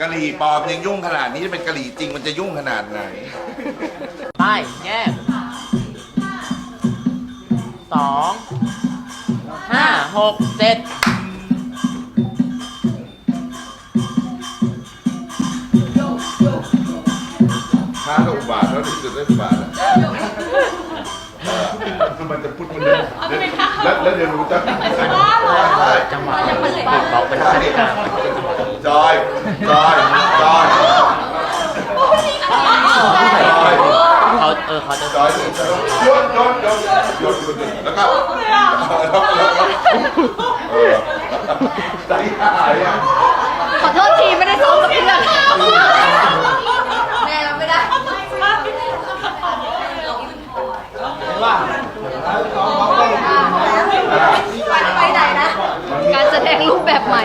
กะหรี่ปลอมยังยุ่งขนาดนี้เป็นกะหรี่จริงมันจะยุ่งขนาดไหน ไปแก้มสองห้าหกเจ็ดค่าละอุบาทแล้วถึงจะได้อุบาทอะเออคือมันจะพูดมันเดินแล้วแล้วเดี๋ยวรู้จักใช่จังหวะมันติดบล็อกเป็นสถิติการ จอยจอยจอยจอยเขาเออเขาจะจอยหยุดหยุดหยุดหยุดหยุดหยุดแล้วก็แล้วก็แล้วก็เออใจหายอะขอโทษทีไม่ได้ซ้อมกับเพื่อนแม่เราไม่ได้ไปไหนนะ การแสดงรูปแบบใหม่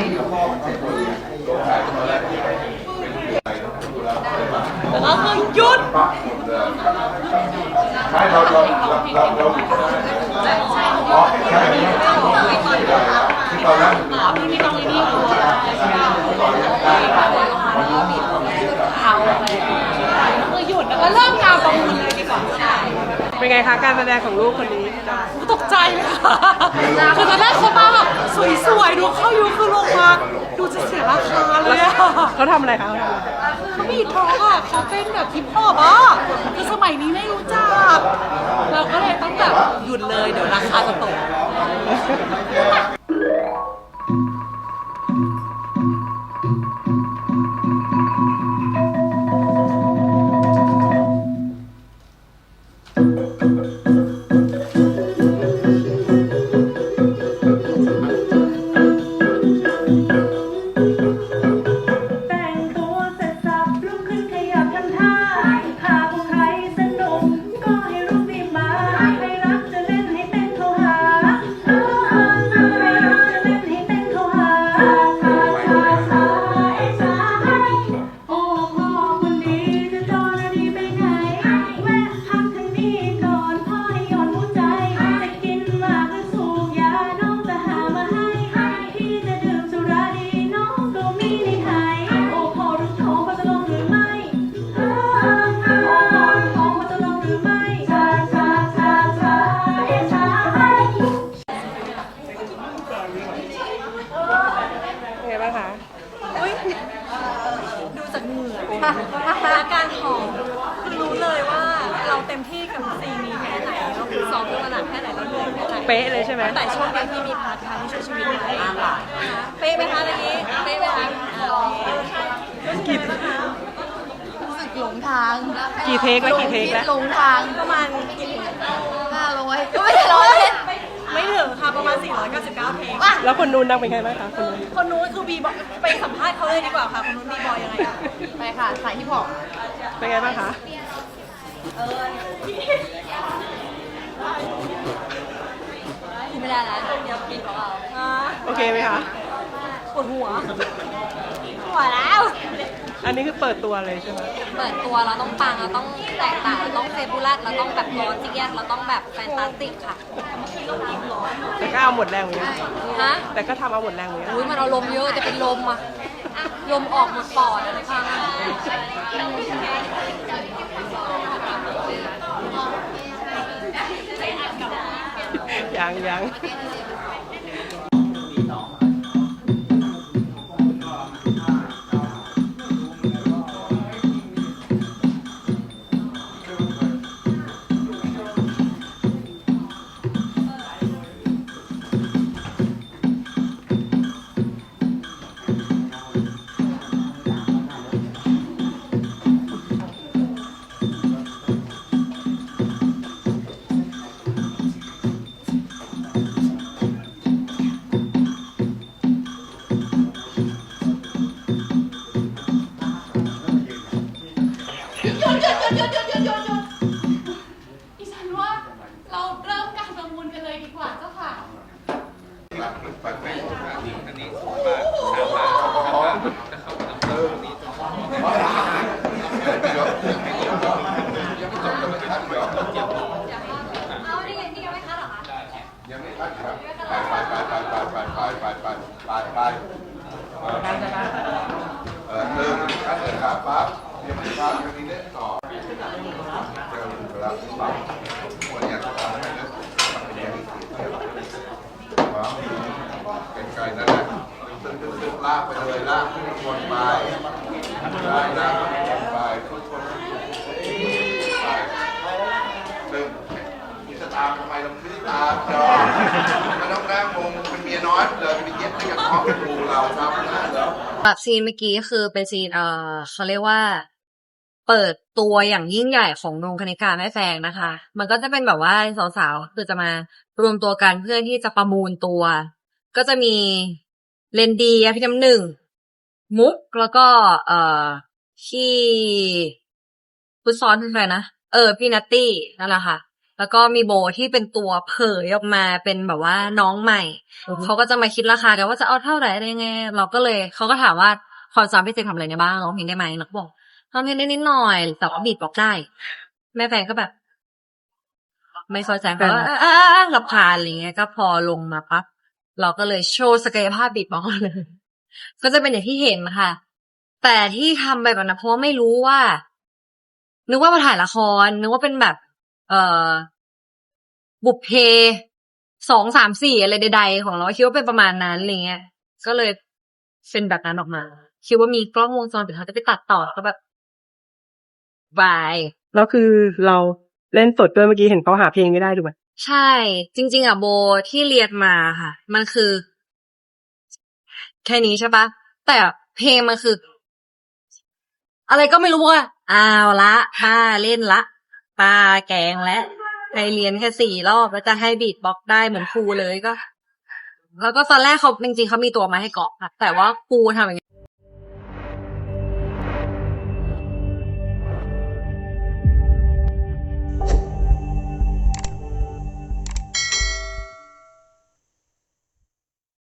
แล้วก็คือหยุด ไม่เราเรา เราเราหยุดได้อ๋อใช่ที่ตอนนั้นพี่พี่ต้องรีบดูคือหยุดแล้วก็เริ่มงานประมูลเลยดีกว่าใช่เป็นไงคะการแสดงของลูกคนนี้ตกใจเลยค่ะคือตอนแรกเขามาแบบสวยๆดูเข้ายุคือลงมาดูจะเสียราคาเลยเขาทำอะไรคะ เขาไรเขาบีดร้องอะเขาเป็นแบบฮิปฮอปอะคือสมัยนี้ไม่รู้จัก เราก็เลยต้องแบบหยุดเลยเดี๋ยวราคาจะตก เป๊ะเลยใช่ไหมแต่ช่วงนี้ที่มีพาร์ทไทม์ที่ช่วยชีวิตไหมเป๊ะไหมคะเมื่อกี้เป๊ะไหมคะอ่ากี่รู้สึกหลงทางกี่เทคแล้วกี่เทคแล้วหลงทางประมาณห้าร้อยก็ไม่ใช่ร้อยไม่ถึงค่ะประมาณ 499 เพลงแล้วคนนู้นนั่งเป็นไงบ้างคะคนนู้นคนนู้นคือบีบอยไปสัมภาษณ์เขาเลยดีกว่าค่ะ คนนู้นบีบอยยังไงอะไปค่ะสายที่บอกเป็นไงบ้างคะไม่ได้แล้วเดี๋ยวกินของเรา อ่า โอ เคไหมคะ ปวดหัวหัวแล้ว อันนี้คือเปิดตัวเลยใช่ไหมเปิดตัวเราต้องปังเราต้องแตกต่างเราต้องเฟบูลัสเราต้องแบบร้อนจิกเยสเราต้องแบบแฟนตาสติกค่ะแต่ก็เอาหมดแรงเหมือนกันฮะแต่ก็ทำเอาหมดแรงเหมือนกันอุ้ยมันเอาลมเยอะจะเป็นลมอะลมออกหมดปอดอะพังอะยังยัง ไปเออเออเริ่มถ้าเกิดขาดปั๊บเดี๋ยวมันปั๊บจะมีเล่นต่อเจะมีเวลาปั๊บหมดเนี่ยต้องทำให้เล่นปั๊เป็นอย่างไกลนั่นแหละตึ้งๆลากไปเลยลากขึ้นบนไปลากลาก ตาร์ทำไมเราไม่ได้ตามจอไม่ต้องนั่งงงเป็นเมียน้อยเลยไปเย็บไปกับท้องเป็นดูเราทำหน้าเหรอแบบซีนเมื่อกี้คือเป็นซีนเอ่อเขาเรียกว่า เปิดตัวอย่างยิ่งใหญ่ของนงคณิกาแม่แฟงนะคะ มันก็จะเป็นแบบว่าสาวๆคือจะมารวมตัวกันเพื่อที่จะประมูลตัว ก็จะมีเลนดีพี่น้ำหนึ่งมุกแล้วก็ เอ่อที่ฟุตซอนคือใครนะเออพี่นัตตี้นั่นแหละค่ะ แล้วก็มีโบที่เป็นตัวเผยออกมาเป็นแบบว่าน้องใหม่ เขาก็จะมาคิดราคากันว่าจะเอาเท่าไหร่อะไรยังไง เราก็เลยเขาก็ถามว่าความสามารถพิเศษทำอะไรได้บ้างร้องเพลงได้ไหมเราก็บอกทำเพลงได้นิดหน่อยแต่ว่าบีทบอกได้ แม่แฟนก็แบบ ไม่เข้าใจเพราะว่าเออเออเออรำคาญอะไรเงี้ย ก็พอลงมาปั๊บเราก็เลยโชว์ศักยภาพบีทบอกเลยก็จะเป็นอย่างที่เห็นค่ะ แต่ที่ทำไปแบบนั้นเพราะว่าไม่รู้ว่านึกว่ามาถ่ายละคร นึกว่าเป็นแบบ เอ่อ บุพเพสองสามสี่อะไรใดๆ ของเราคิดว่าเป็นประมาณนั้นอะไรเงี้ย ก็เลยเป็นแบบนั้นออกมา คิดว่ามีกล้องวงจรปิดเขาจะไปตัดต่อก็แบบบายแล้วคือเราเล่นสดด้วยเมื่อกี้เห็นเขาหาเพลงไม่ได้ถูกไหมใช่ จริง ๆอะโบที่เรียนมาค่ะ มันคือ แค่นี้ใช่ปะแต่เพลงมันคือ อะไรก็ไม่รู้ว่าอ้าวละป้าเล่นละ ปลาแกงและไปเรียนแค่สี่รอบแล้วจะให้บีดบ็อกได้เหมือนครูเลยก็ แล้วก็ตอนแรกเขาจริงๆเขามีตัวมาให้กรอกค่ะแต่ว่าครูทำอย่าง